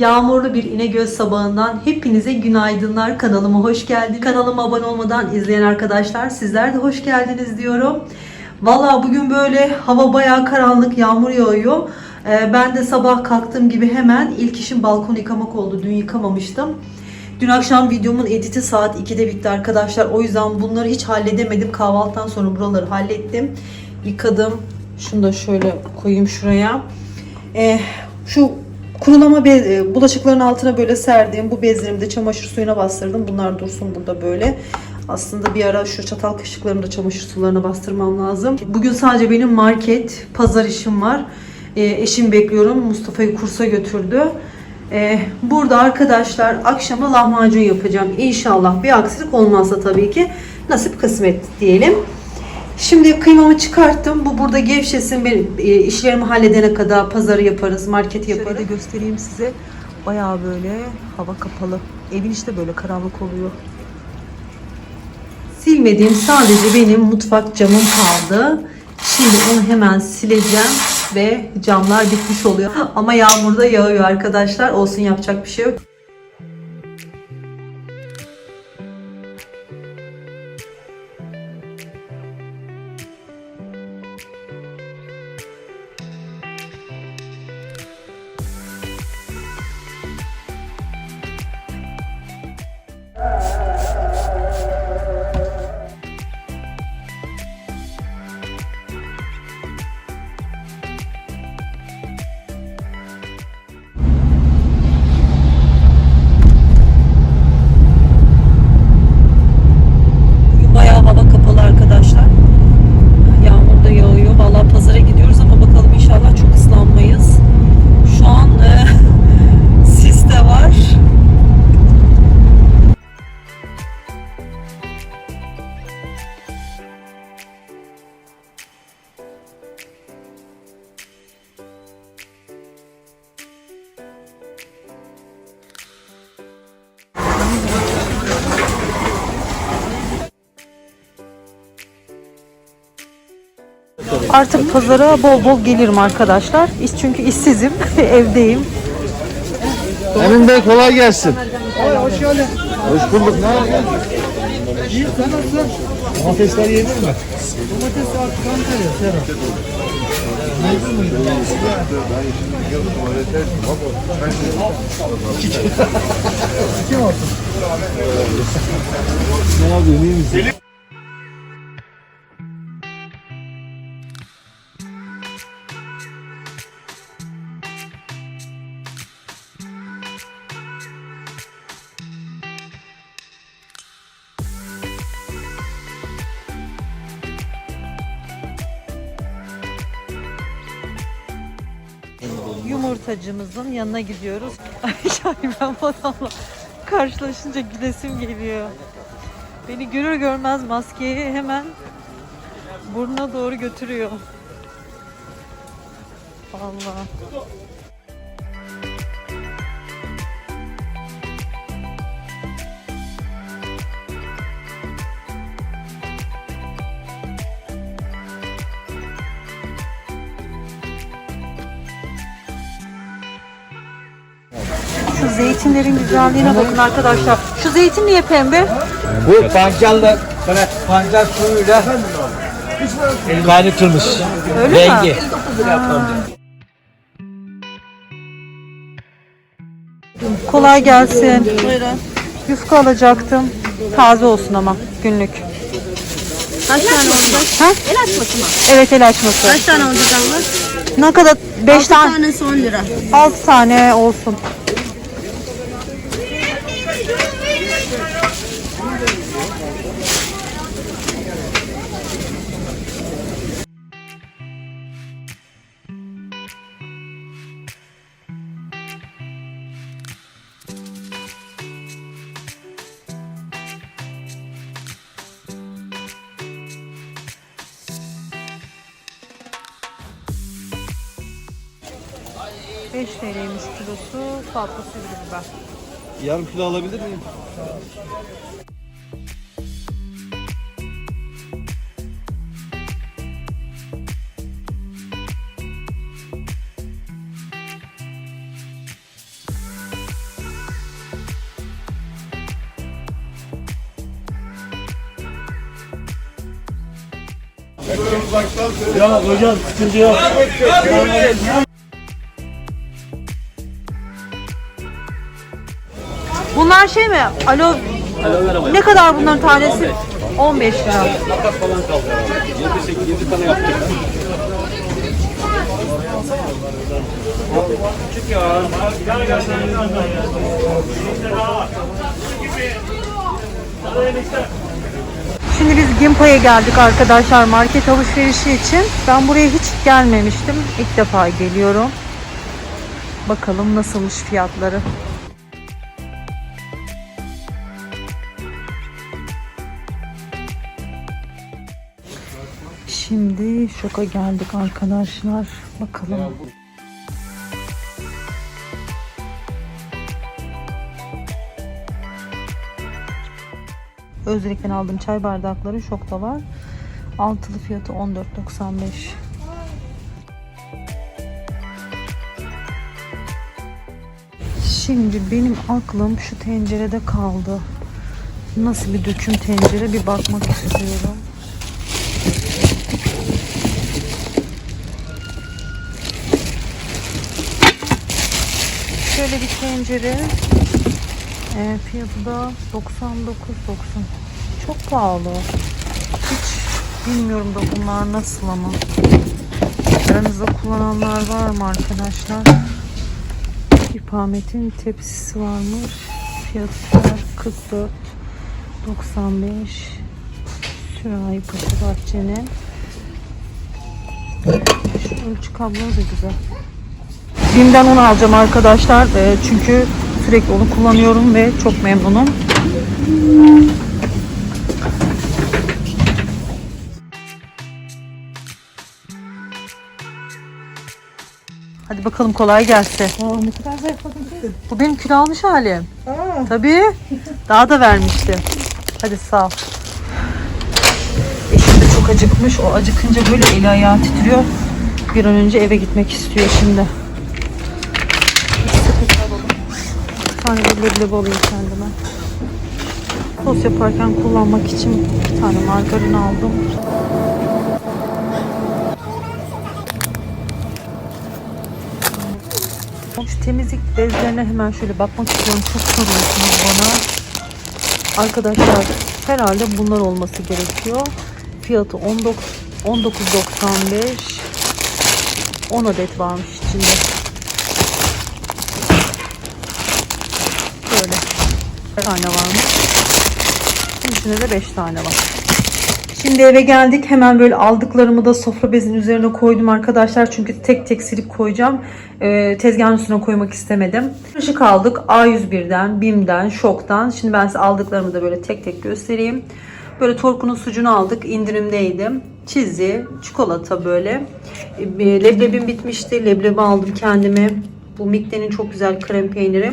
Yağmurlu bir İnegöl sabahından hepinize günaydınlar. Kanalıma hoş geldiniz. Kanalıma abone olmadan izleyen arkadaşlar sizler de hoş geldiniz diyorum. Valla bugün böyle hava bayağı karanlık, yağmur yağıyor. Ee, ben de sabah kalktığım gibi hemen ilk işim balkon yıkamak oldu. Dün yıkamamıştım. Dün akşam videomun editi saat 2'de bitti arkadaşlar. O yüzden bunları hiç halledemedim. Kahvaltıdan sonra buraları hallettim. Yıkadım. Şunu da şöyle koyayım şuraya. Ee, şu kurulama bez, e, bulaşıkların altına böyle serdiğim bu bezlerimi de çamaşır suyuna bastırdım. Bunlar dursun burada böyle. Aslında bir ara şu çatal kaşıklarını da çamaşır sularına bastırmam lazım. Bugün sadece benim market, pazar işim var. Ee, eşim bekliyorum. Mustafa'yı kursa götürdü. Ee, burada arkadaşlar akşama lahmacun yapacağım. İnşallah bir aksilik olmazsa tabii ki nasip kısmet diyelim. Şimdi kıymamı çıkarttım. Bu burada gevşesin. Ben işlerimi halledene kadar pazarı yaparız, marketi yaparız. Şöyle de göstereyim size. Bayağı böyle hava kapalı. Evin işte böyle karanlık oluyor. Silmediğim sadece benim mutfak camım kaldı. Şimdi onu hemen sileceğim ve camlar bitmiş oluyor. Ama yağmurda yağıyor arkadaşlar. Olsun yapacak bir şey yok. Artık pazara bol bol gelirim arkadaşlar. İş çünkü işsizim, evdeyim. Emin Bey kolay gelsin. Hoş geldin. Hoş bulduk. Ne yapıyorsun? İyi sen nasılsın? Domatesler yenir mi? Domates artık olsun? Ne yapıyorsun iyi misin? Yumurtacımızın yanına gidiyoruz. Ay Şahin ben karşılaşınca gülesim geliyor. Beni görür görmez maskeyi hemen burnuna doğru götürüyor. Allah. Zeytinlerin güzelliğine bakın arkadaşlar. Şu zeytin niye pembe? Bu pancarla böyle pancar suyuyla kaynatılmış. Öyle mi? Rengi. Kolay gelsin. Buyurun. Yufka alacaktım. Taze olsun ama günlük. Kaç tane olacak? Ha? El açması mı? Evet el açması. Kaç tane olacak abla? Ne kadar? 5 Altı tane. tanesi 10 lira. 6 tane olsun. Bak. Yarım kilo alabilir miyim? Ya hocam sıkıntı yok. Bunlar şey mi? Alo. Ne kadar bunların tanesi? 15 lira. Makas falan kaldı herhalde. 7, 8, 7 tane yaptık. Şimdi biz Gimpa'ya geldik arkadaşlar market alışverişi için. Ben buraya hiç gelmemiştim. İlk defa geliyorum. Bakalım nasılmış fiyatları. Şimdi şoka geldik arkadaşlar. Bakalım. Özdelik'ten aldığım çay bardakları şokta var. Altılı fiyatı 14.95. Şimdi benim aklım şu tencerede kaldı. Nasıl bir döküm tencere bir bakmak istiyorum. Şöyle bir tencere. E, fiyatı da 99.90. Çok pahalı. Hiç bilmiyorum da bunlar nasıl ama. Aranızda kullananlar var mı arkadaşlar? İpamet'in tepsisi varmış. Fiyatı da 44 95 Sürahi Paşa Bahçe'nin. Şu ölçü kablosu da güzel. Bim'den onu alacağım arkadaşlar. Ee, çünkü sürekli onu kullanıyorum ve çok memnunum. Hadi bakalım kolay gelsin. ne kadar zayıfladın kız. Bu benim kilo almış halim. Aa, Tabii. Daha da vermişti. Hadi sağ ol. Eşim de çok acıkmış. O acıkınca böyle eli ayağı titriyor. Bir an önce eve gitmek istiyor şimdi. Bir tane de leblebi alayım kendime. Sos yaparken kullanmak için iki tane margarin aldım. Şu temizlik bezlerine hemen şöyle bakmak istiyorum. Çok soruyorsunuz bana. Arkadaşlar herhalde bunlar olması gerekiyor. Fiyatı 19 19.95 10 adet varmış içinde. Böyle. Bir tane varmış. İçinde de 5 tane var. Şimdi eve geldik. Hemen böyle aldıklarımı da sofra bezinin üzerine koydum arkadaşlar. Çünkü tek tek silip koyacağım. Ee, tezgahın üstüne koymak istemedim. Işık aldık. A101'den, BİM'den, Şok'tan. Şimdi ben size aldıklarımı da böyle tek tek göstereyim. Böyle Torku'nun sucuğunu aldık. indirimdeydi. Çizi, çikolata böyle. Ee, Leblebim bitmişti. Leblebi aldım kendime. Bu Mikte'nin çok güzel krem peyniri.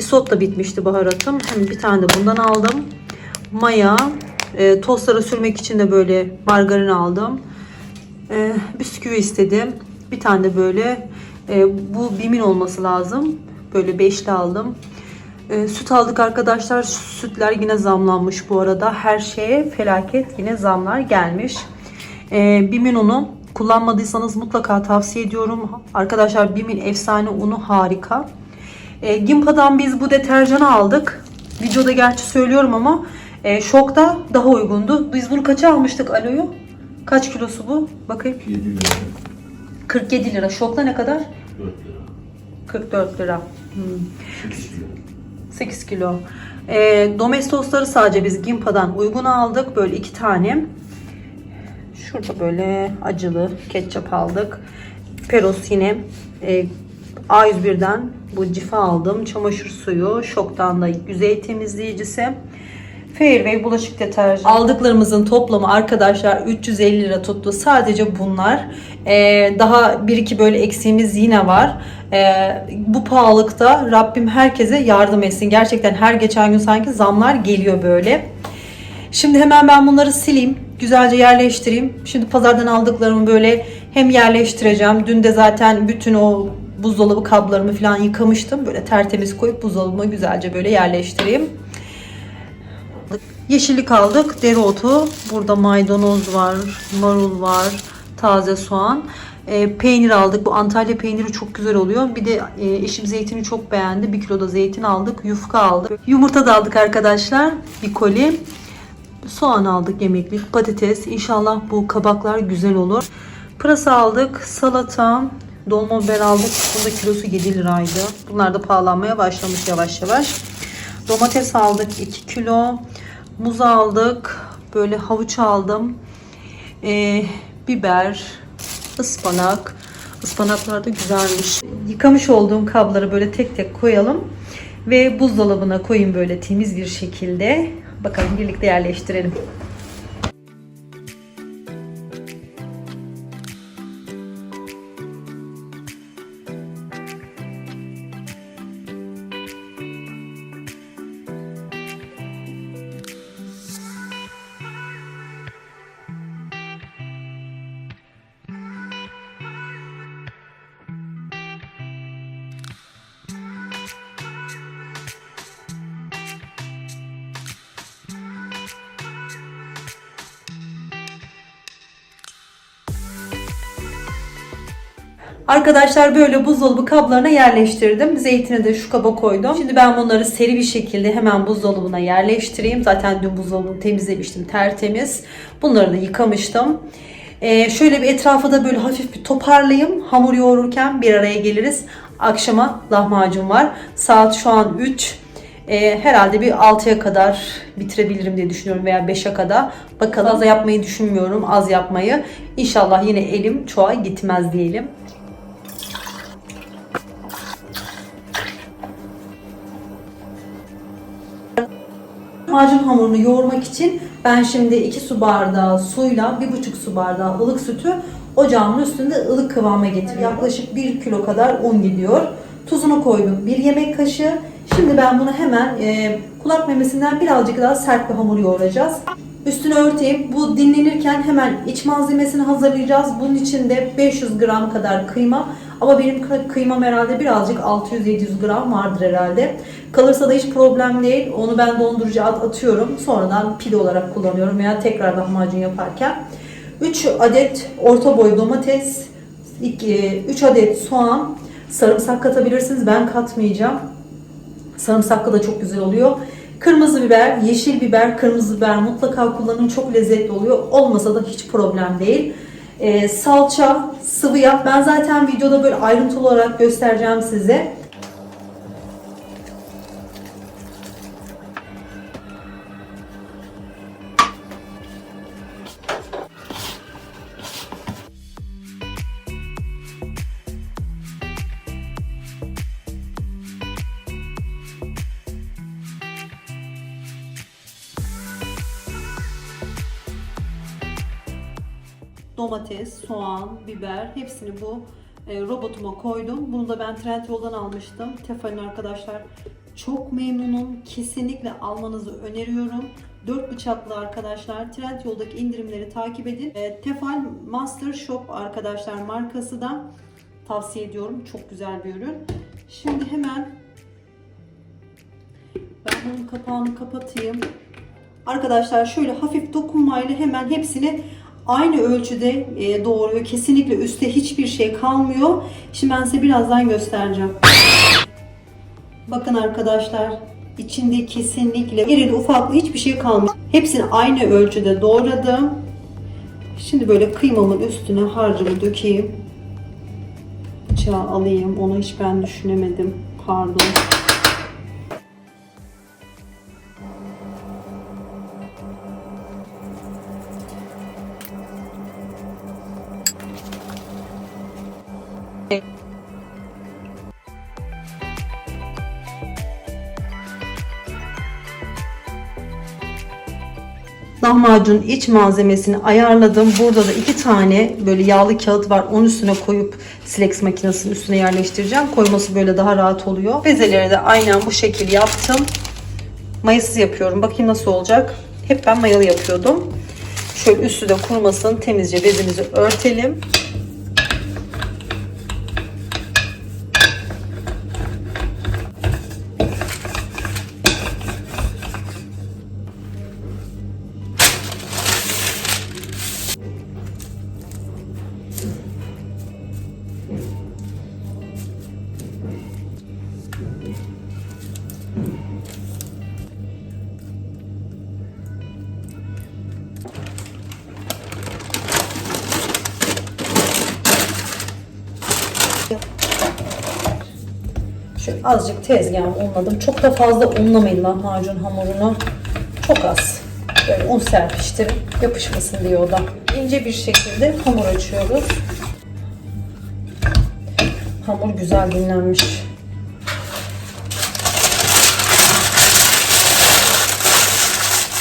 Isot da bitmişti baharatım. Hem bir tane de bundan aldım. Maya, e, tostlara sürmek için de böyle margarin aldım. E, bisküvi istedim. Bir tane de böyle e, bu bimin olması lazım. Böyle beşli aldım. E, süt aldık arkadaşlar. Sütler yine zamlanmış bu arada. Her şeye felaket yine zamlar gelmiş. E, bimin unu kullanmadıysanız mutlaka tavsiye ediyorum. Arkadaşlar bimin efsane unu harika. E, Gimpa'dan biz bu deterjanı aldık. Videoda gerçi söylüyorum ama e, şokta daha uygundu. Biz bunu kaça almıştık Alo'yu? Kaç kilosu bu? Bakayım. 47 lira. Şokta ne kadar? 44 lira. Hmm. 8 kilo. E, domestosları sadece biz Gimpa'dan uygun aldık. Böyle iki tane. Şurada böyle acılı ketçap aldık. Peros yine e, A101'den bu cifa aldım. Çamaşır suyu. Şoktan da yüzey temizleyicisi. Fairway bulaşık deterjanı. Aldıklarımızın toplamı arkadaşlar 350 lira tuttu. Sadece bunlar. Ee, daha bir iki böyle eksiğimiz yine var. Ee, bu pahalılıkta Rabbim herkese yardım etsin. Gerçekten her geçen gün sanki zamlar geliyor böyle. Şimdi hemen ben bunları sileyim. Güzelce yerleştireyim. Şimdi pazardan aldıklarımı böyle hem yerleştireceğim. Dün de zaten bütün o buzdolabı kablarımı falan yıkamıştım. Böyle tertemiz koyup buzdolabıma güzelce böyle yerleştireyim. Yeşillik aldık. Dereotu. Burada maydanoz var. Marul var. Taze soğan. E, peynir aldık. Bu Antalya peyniri çok güzel oluyor. Bir de e, eşim zeytini çok beğendi. Bir kilo da zeytin aldık. Yufka aldık. Yumurta da aldık arkadaşlar. Bir koli. Soğan aldık yemeklik. Patates. İnşallah bu kabaklar güzel olur. Pırasa aldık. Salata. Dolma biber aldık. Bunda kilosu 7 liraydı. Bunlar da pahalanmaya başlamış yavaş yavaş. Domates aldık 2 kilo. Muz aldık. Böyle havuç aldım. Ee, biber, ıspanak. Ispanaklar da güzelmiş. Yıkamış olduğum kabları böyle tek tek koyalım. Ve buzdolabına koyayım böyle temiz bir şekilde. Bakalım birlikte yerleştirelim. Arkadaşlar böyle buzdolabı kablarına yerleştirdim. Zeytini de şu kaba koydum. Şimdi ben bunları seri bir şekilde hemen buzdolabına yerleştireyim. Zaten dün buzdolabını temizlemiştim tertemiz. Bunları da yıkamıştım. Ee, şöyle bir etrafı da böyle hafif bir toparlayayım. Hamur yoğururken bir araya geliriz. Akşama lahmacun var. Saat şu an 3. Ee, herhalde bir 6'ya kadar bitirebilirim diye düşünüyorum veya 5'e kadar. Bakalım az yapmayı düşünmüyorum, az yapmayı. İnşallah yine elim çoğa gitmez diyelim. Macun hamurunu yoğurmak için ben şimdi 2 su bardağı suyla 1,5 su bardağı ılık sütü ocağımın üstünde ılık kıvama getiriyorum. Yaklaşık 1 kilo kadar un gidiyor. Tuzunu koydum 1 yemek kaşığı. Şimdi ben bunu hemen e, kulak memesinden birazcık daha sert bir hamur yoğuracağız. Üstünü örteyim. Bu dinlenirken hemen iç malzemesini hazırlayacağız. Bunun içinde 500 gram kadar kıyma. Ama benim kı- kıymam herhalde birazcık 600-700 gram vardır herhalde. Kalırsa da hiç problem değil. Onu ben dondurucuya at atıyorum. Sonradan pide olarak kullanıyorum veya tekrar lahmacun yaparken. 3 adet orta boy domates, 3 adet soğan, sarımsak katabilirsiniz. Ben katmayacağım. Sarımsaklı da çok güzel oluyor. Kırmızı biber, yeşil biber, kırmızı biber mutlaka kullanın. Çok lezzetli oluyor. Olmasa da hiç problem değil. Ee, salça, sıvı yağ. Ben zaten videoda böyle ayrıntılı olarak göstereceğim size. Domates, soğan, biber hepsini bu e, robotuma koydum. Bunu da ben Trendyol'dan almıştım. Tefal'in arkadaşlar çok memnunum. Kesinlikle almanızı öneriyorum. 4 bıçaklı arkadaşlar. Trendyol'daki indirimleri takip edin. E, Tefal Master Shop arkadaşlar markası da tavsiye ediyorum. Çok güzel bir ürün. Şimdi hemen ben bunun kapağını kapatayım. Arkadaşlar şöyle hafif dokunmayla hemen hepsini aynı ölçüde e, doğruyor. Kesinlikle üstte hiçbir şey kalmıyor. Şimdi ben size birazdan göstereceğim. Bakın arkadaşlar içinde kesinlikle irili ufaklı hiçbir şey kalmıyor. Hepsini aynı ölçüde doğradım. Şimdi böyle kıymamın üstüne harcımı dökeyim. Bıçağı alayım. Onu hiç ben düşünemedim. Pardon. Lahmacun iç malzemesini ayarladım. Burada da iki tane böyle yağlı kağıt var. Onun üstüne koyup silex makinesinin üstüne yerleştireceğim. Koyması böyle daha rahat oluyor. Bezeleri de aynen bu şekil yaptım. Mayasız yapıyorum. Bakayım nasıl olacak. Hep ben mayalı yapıyordum. Şöyle üstü de kurumasın. Temizce bezimizi örtelim. Tezgahımı unladım. Çok da fazla unlamayın lahmacun hamurunu. Çok az. Böyle un serpiştirip yapışmasın diye o da. İnce bir şekilde hamur açıyoruz. Hamur güzel dinlenmiş.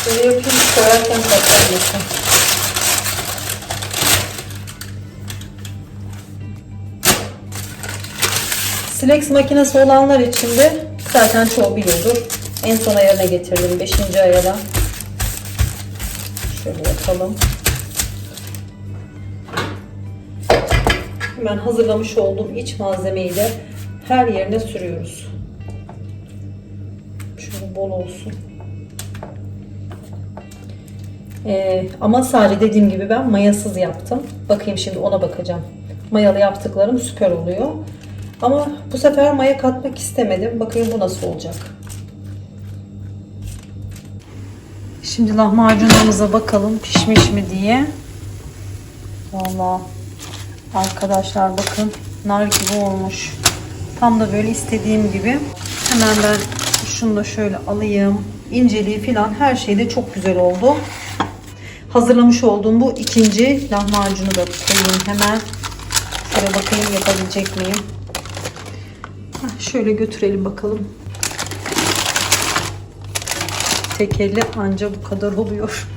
Böyle yapayım koyarken patlamasın. Silex makinesi olanlar için de zaten çoğu biliyordur. En son ayarına getirdim. 5. ayara. Şöyle yapalım. Hemen hazırlamış olduğum iç malzemeyi de her yerine sürüyoruz. Şöyle bol olsun. Ee, ama sadece dediğim gibi ben mayasız yaptım. Bakayım şimdi ona bakacağım. Mayalı yaptıklarım süper oluyor. Ama bu sefer maya katmak istemedim. Bakayım bu nasıl olacak. Şimdi lahmacunumuza bakalım pişmiş mi diye. Vallahi arkadaşlar bakın nar gibi olmuş. Tam da böyle istediğim gibi. Hemen ben şunu da şöyle alayım. İnceliği falan her şey de çok güzel oldu. Hazırlamış olduğum bu ikinci lahmacunu da koyayım hemen. Şöyle bakayım yapabilecek miyim? Şöyle götürelim bakalım. Tek elle anca bu kadar oluyor.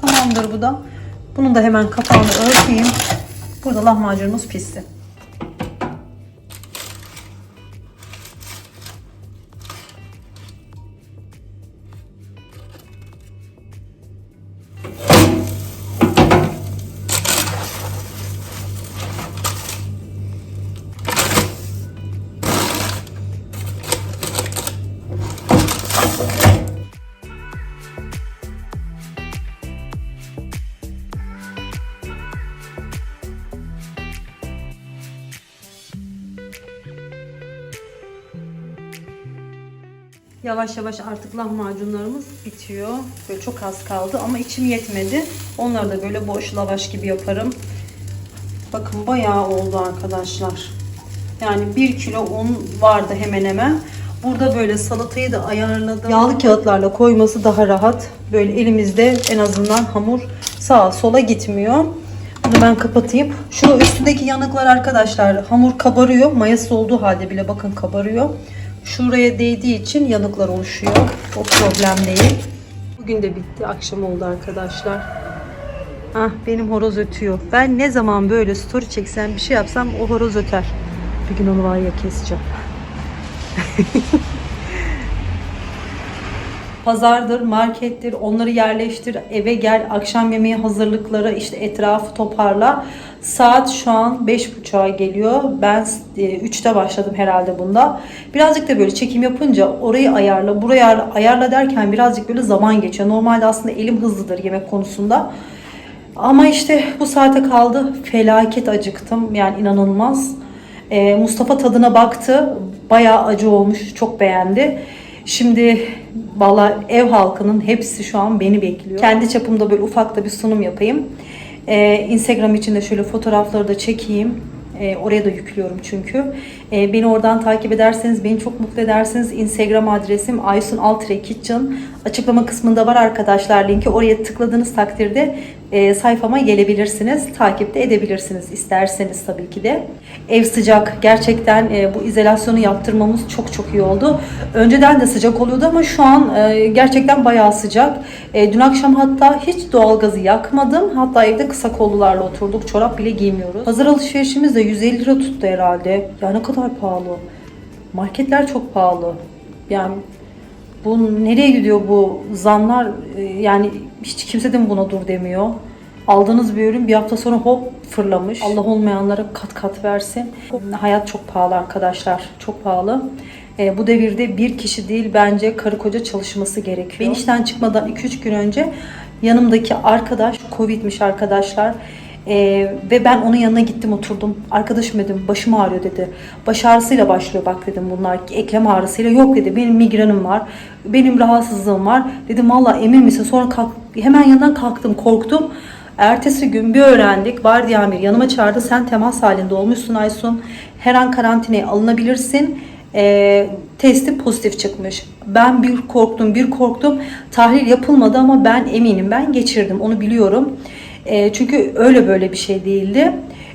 Tamamdır bu da. Bunun da hemen kapağını örteyim. Burada lahmacunumuz pişsin. Yavaş yavaş artık lahmacunlarımız bitiyor. Böyle çok az kaldı ama içim yetmedi. Onları da böyle boş lavaş gibi yaparım. Bakın bayağı oldu arkadaşlar. Yani 1 kilo un vardı hemen hemen. Burada böyle salatayı da ayarladım. Yağlı kağıtlarla koyması daha rahat. Böyle elimizde en azından hamur sağa sola gitmiyor. Bunu ben kapatayım. Şu üstündeki yanıklar arkadaşlar hamur kabarıyor. Mayası olduğu halde bile bakın kabarıyor. Şuraya değdiği için yanıklar oluşuyor. O problem değil. Bugün de bitti. Akşam oldu arkadaşlar. Ah benim horoz ötüyor. Ben ne zaman böyle story çeksem bir şey yapsam o horoz öter. Bir gün onu var ya keseceğim. Pazardır, markettir, onları yerleştir, eve gel, akşam yemeği hazırlıkları, işte etrafı toparla. Saat şu an 5.30'a geliyor. Ben e, 3'te başladım herhalde bunda. Birazcık da böyle çekim yapınca orayı ayarla, burayı ayarla, ayarla derken birazcık böyle zaman geçiyor. Normalde aslında elim hızlıdır yemek konusunda. Ama işte bu saate kaldı. Felaket acıktım. Yani inanılmaz. Ee, Mustafa tadına baktı. Bayağı acı olmuş. Çok beğendi. Şimdi valla ev halkının hepsi şu an beni bekliyor. Kendi çapımda böyle ufak da bir sunum yapayım. Ee, Instagram için de şöyle fotoğrafları da çekeyim. Ee, oraya da yüklüyorum çünkü. Ee, beni oradan takip ederseniz, beni çok mutlu edersiniz. Instagram adresim Aysun Altre Kitchen. Açıklama kısmında var arkadaşlar linki. Oraya tıkladığınız takdirde e, sayfama gelebilirsiniz. Takipte edebilirsiniz isterseniz tabii ki de. Ev sıcak. Gerçekten e, bu izolasyonu yaptırmamız çok çok iyi oldu. Önceden de sıcak oluyordu ama şu an e, gerçekten bayağı sıcak. E, dün akşam hatta hiç doğalgazı yakmadım. Hatta evde kısa kollularla oturduk. Çorap bile giymiyoruz. Pazar alışverişimiz de 150 lira tuttu herhalde. Ya ne kadar pahalı. Marketler çok pahalı. Yani bu nereye gidiyor bu zamlar? Ee, Yani hiç kimse de buna dur demiyor. Aldığınız bir ürün bir hafta sonra hop fırlamış. Allah olmayanlara kat kat versin. Hayat çok pahalı arkadaşlar. Çok pahalı. Ee, bu devirde bir kişi değil bence karı koca çalışması gerekiyor. Ben işten çıkmadan 2-3 gün önce yanımdaki arkadaş Covid'miş arkadaşlar. Ee, ve ben onun yanına gittim oturdum. Arkadaşım dedim başım ağrıyor dedi. Baş ağrısıyla başlıyor bak dedim bunlar. Eklem ağrısıyla yok dedi. Benim migrenim var. Benim rahatsızlığım var. Dedim valla emin misin? Sonra kalk, hemen yanından kalktım korktum. Ertesi gün bir öğrendik. Vardiya amir yanıma çağırdı. Sen temas halinde olmuşsun Aysun. Her an karantinaya alınabilirsin. Ee, testi pozitif çıkmış. Ben bir korktum, bir korktum. Tahlil yapılmadı ama ben eminim. Ben geçirdim. Onu biliyorum. Ee, çünkü öyle böyle bir şey değildi.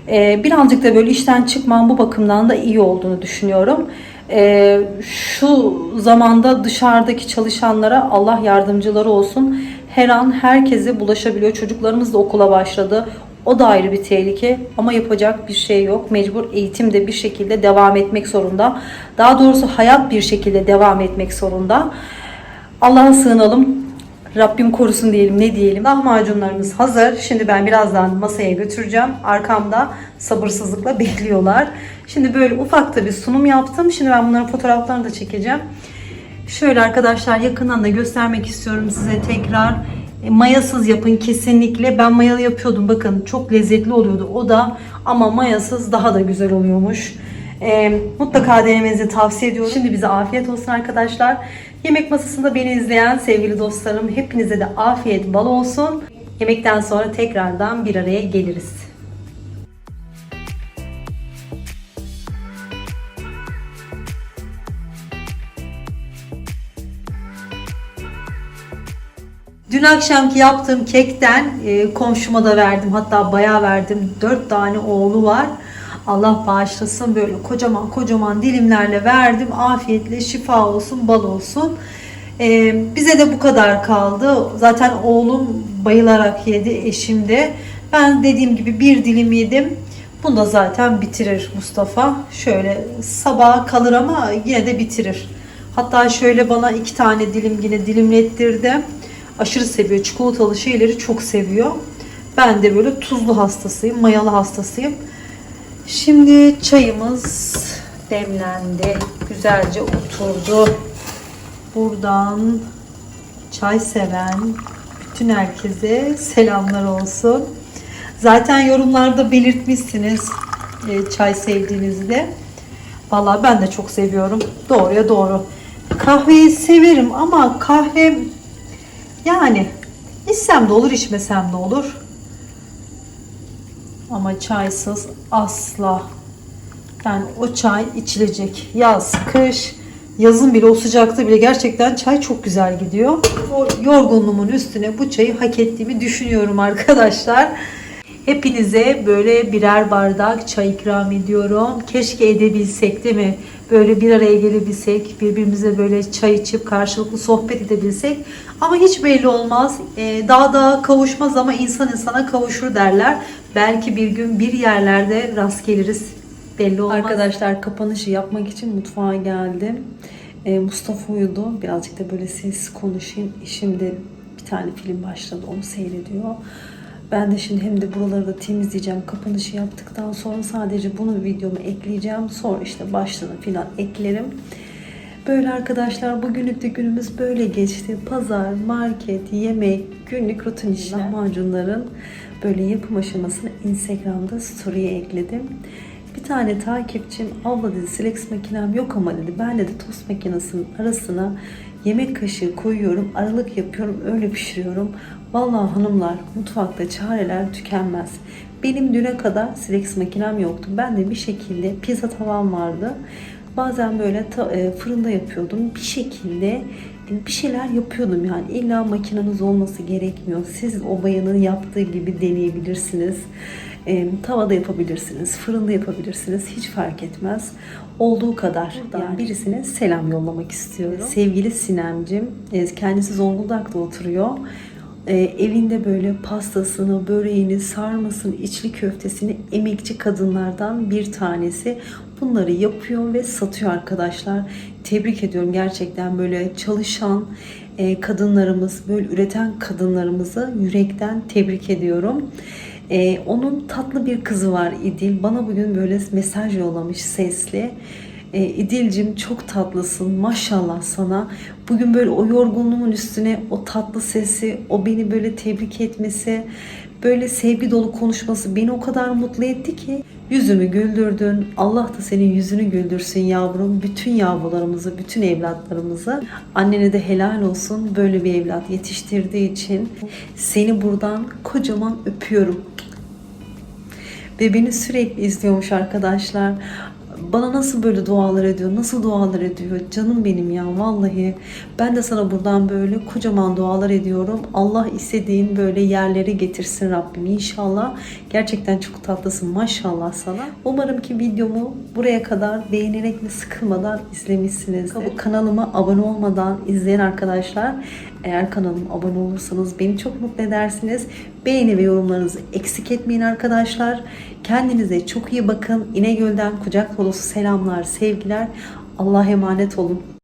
Ee, birazcık da böyle işten çıkmam bu bakımdan da iyi olduğunu düşünüyorum. Ee, şu zamanda dışarıdaki çalışanlara Allah yardımcıları olsun. Her an herkese bulaşabiliyor. Çocuklarımız da okula başladı. O da ayrı bir tehlike ama yapacak bir şey yok. Mecbur eğitim de bir şekilde devam etmek zorunda. Daha doğrusu hayat bir şekilde devam etmek zorunda. Allah'a sığınalım. Rabbim korusun diyelim ne diyelim. Lahmacunlarımız hazır. Şimdi ben birazdan masaya götüreceğim. Arkamda sabırsızlıkla bekliyorlar. Şimdi böyle ufak da bir sunum yaptım. Şimdi ben bunların fotoğraflarını da çekeceğim. Şöyle arkadaşlar yakından da göstermek istiyorum size tekrar. E, mayasız yapın kesinlikle. Ben mayalı yapıyordum bakın çok lezzetli oluyordu o da ama mayasız daha da güzel oluyormuş. E, mutlaka denemenizi tavsiye ediyorum. Şimdi bize afiyet olsun arkadaşlar. Yemek masasında beni izleyen sevgili dostlarım hepinize de afiyet bal olsun. Yemekten sonra tekrardan bir araya geliriz. Dün akşamki yaptığım kekten e, komşuma da verdim. Hatta bayağı verdim. Dört tane oğlu var. Allah bağışlasın böyle kocaman kocaman dilimlerle verdim. Afiyetle şifa olsun, bal olsun. E, bize de bu kadar kaldı. Zaten oğlum bayılarak yedi, eşim de. Ben dediğim gibi bir dilim yedim. Bunu da zaten bitirir Mustafa. Şöyle sabaha kalır ama yine de bitirir. Hatta şöyle bana iki tane dilim yine dilimlettirdi. Aşırı seviyor. Çikolatalı şeyleri çok seviyor. Ben de böyle tuzlu hastasıyım. Mayalı hastasıyım. Şimdi çayımız demlendi. Güzelce oturdu. Buradan çay seven bütün herkese selamlar olsun. Zaten yorumlarda belirtmişsiniz e, çay sevdiğinizde. Vallahi ben de çok seviyorum. Doğruya doğru. Kahveyi severim ama kahve yani içsem de olur, içmesem de olur. Ama çaysız asla. Yani o çay içilecek. Yaz, kış, yazın bile o sıcakta bile gerçekten çay çok güzel gidiyor. O yorgunluğumun üstüne bu çayı hak ettiğimi düşünüyorum arkadaşlar. Hepinize böyle birer bardak çay ikram ediyorum. Keşke edebilsek değil mi? Böyle bir araya gelebilsek, birbirimize böyle çay içip karşılıklı sohbet edebilsek. Ama hiç belli olmaz. Ee, daha da kavuşmaz ama insan insana kavuşur derler. Belki bir gün bir yerlerde rast geliriz. Belli olmaz. Arkadaşlar kapanışı yapmak için mutfağa geldim. Ee, Mustafa uyudu. Birazcık da böyle sessiz konuşayım. Şimdi bir tane film başladı. Onu seyrediyor. Ben de şimdi hem de buraları da temizleyeceğim. Kapanışı yaptıktan sonra sadece bunu videoma ekleyeceğim. Sonra işte başlığını falan eklerim. Böyle arkadaşlar bugünlük de günümüz böyle geçti. Pazar, market, yemek, günlük rutin işler. Lahmacunların böyle yapım aşamasını Instagram'da story'e ekledim. Bir tane takipçim abla dedi silex makinem yok ama dedi ben dedi tost makinesinin arasına yemek kaşığı koyuyorum aralık yapıyorum öyle pişiriyorum. Vallahi hanımlar mutfakta çareler tükenmez. Benim düne kadar silex makinem yoktu. Ben de bir şekilde pizza tavam vardı. Bazen böyle ta- e, fırında yapıyordum. Bir şekilde bir şeyler yapıyordum yani. İlla makineniz olması gerekmiyor. Siz o bayanın yaptığı gibi deneyebilirsiniz. E, tavada yapabilirsiniz, fırında yapabilirsiniz. Hiç fark etmez. Olduğu kadar. Yani birisine selam yollamak istiyorum. Sevgili Sinemcim, e, kendisi Zonguldak'ta oturuyor. E, evinde böyle pastasını, böreğini, sarmasını, içli köftesini emekçi kadınlardan bir tanesi. Bunları yapıyor ve satıyor arkadaşlar. Tebrik ediyorum gerçekten böyle çalışan e, kadınlarımız, böyle üreten kadınlarımızı yürekten tebrik ediyorum. E, onun tatlı bir kızı var İdil. Bana bugün böyle mesaj yollamış sesli. E, İdil'cim çok tatlısın maşallah sana. Bugün böyle o yorgunluğumun üstüne o tatlı sesi, o beni böyle tebrik etmesi böyle sevgi dolu konuşması beni o kadar mutlu etti ki yüzümü güldürdün. Allah da senin yüzünü güldürsün yavrum. Bütün yavrularımızı, bütün evlatlarımızı. Annene de helal olsun böyle bir evlat yetiştirdiği için. Seni buradan kocaman öpüyorum. Ve beni sürekli izliyormuş arkadaşlar. Bana nasıl böyle dualar ediyor, nasıl dualar ediyor. Canım benim ya vallahi. Ben de sana buradan böyle kocaman dualar ediyorum. Allah istediğin böyle yerlere getirsin Rabbim inşallah. Gerçekten çok tatlısın maşallah sana. Umarım ki videomu buraya kadar beğenerek ve sıkılmadan izlemişsiniz. Bu kanalıma abone olmadan izleyen arkadaşlar eğer kanalıma abone olursanız beni çok mutlu edersiniz. Beğeni ve yorumlarınızı eksik etmeyin arkadaşlar. Kendinize çok iyi bakın. İnegöl'den kucak dolusu selamlar, sevgiler. Allah'a emanet olun.